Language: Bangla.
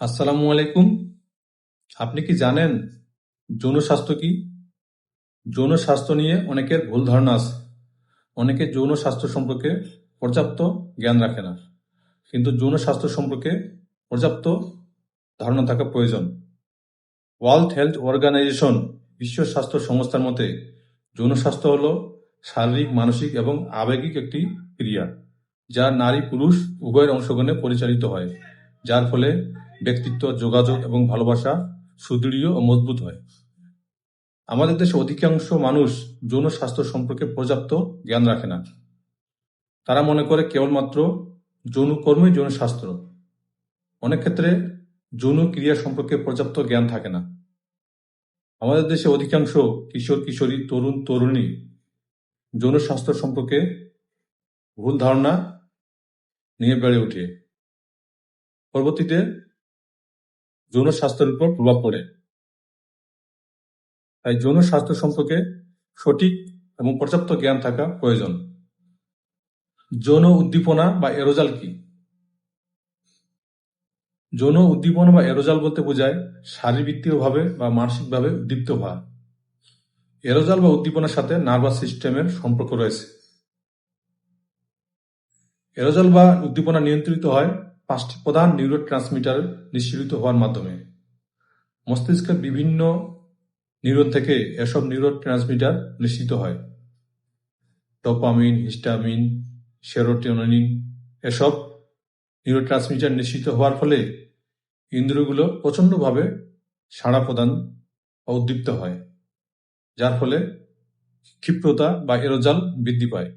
আসসালামু আলাইকুম। আপনি কি জানেন যৌন স্বাস্থ্য কি? যৌন স্বাস্থ্য নিয়ে অনেকের ভুল ধারণা আছে। অনেকে যৌন স্বাস্থ্য সম্পর্কে পর্যাপ্ত জ্ঞান রাখে না। কিন্তু যৌন স্বাস্থ্য সম্পর্কে পর্যাপ্ত ধারণা থাকা প্রয়োজন। ওয়ার্ল্ড হেলথ অর্গানাইজেশন বিশ্ব স্বাস্থ্য সংস্থার মতে, যৌন স্বাস্থ্য হল শারীরিক, মানসিক এবং আবেগিক একটি ক্রিয়া, যা নারী পুরুষ উভয়ের অংশগ্রহণে পরিচালিত হয়, যার ফলে ব্যক্তিত্ব, যোগাযোগ এবং ভালোবাসা সুদৃঢ় ও মজবুত হয়। আমাদের দেশে অধিকাংশ মানুষ যৌন স্বাস্থ্য সম্পর্কে পর্যাপ্ত জ্ঞান রাখে না। তারা মনে করে কেবলমাত্র যৌন কর্মই যৌন স্বাস্থ্য। অনেক ক্ষেত্রে যৌন ক্রিয়া সম্পর্কে পর্যাপ্ত জ্ঞান থাকে না। আমাদের দেশে অধিকাংশ কিশোর, কিশোরী, তরুণ, তরুণী যৌন স্বাস্থ্য সম্পর্কে ভুল ধারণা নিয়ে বেড়ে ওঠে। পরবর্তীতে যৌন স্বাস্থ্যের উপর প্রভাব পড়ে। তাই যৌন স্বাস্থ্য সম্পর্কে সঠিক এবং পর্যাপ্ত জ্ঞান থাকা প্রয়োজন। যৌন উদ্দীপনা বা এরোজাল কি? যৌন উদ্দীপনা বা এরোজাল বলতে বোঝায় শারীরবৃত্তীয়ভাবে বা মানসিকভাবে উদ্দীপ্ত হওয়া। এরোজাল বা উদ্দীপনার সাথে নার্ভাস সিস্টেমের সম্পর্ক রয়েছে। এরোজাল বা উদ্দীপনা নিয়ন্ত্রিত হয় পাঁচটি প্রধান নিউরো ট্রান্সমিটার নিঃসৃত হওয়ার মাধ্যমে। মস্তিষ্কের বিভিন্ন নিউরন থেকে এসব নিউরো ট্রান্সমিটার নিঃসৃত হয়। ডোপামিন, হিস্টামিন, সেরোটোনিন এসব নিউরো ট্রান্সমিটার নিঃসৃত হওয়ার ফলে ইন্দ্রিয়গুলো প্রচণ্ডভাবে সাড়া প্রদান উদ্দীপ্ত হয়, যার ফলে ক্ষিপ্রতা বা এরোজাল বৃদ্ধি পায়।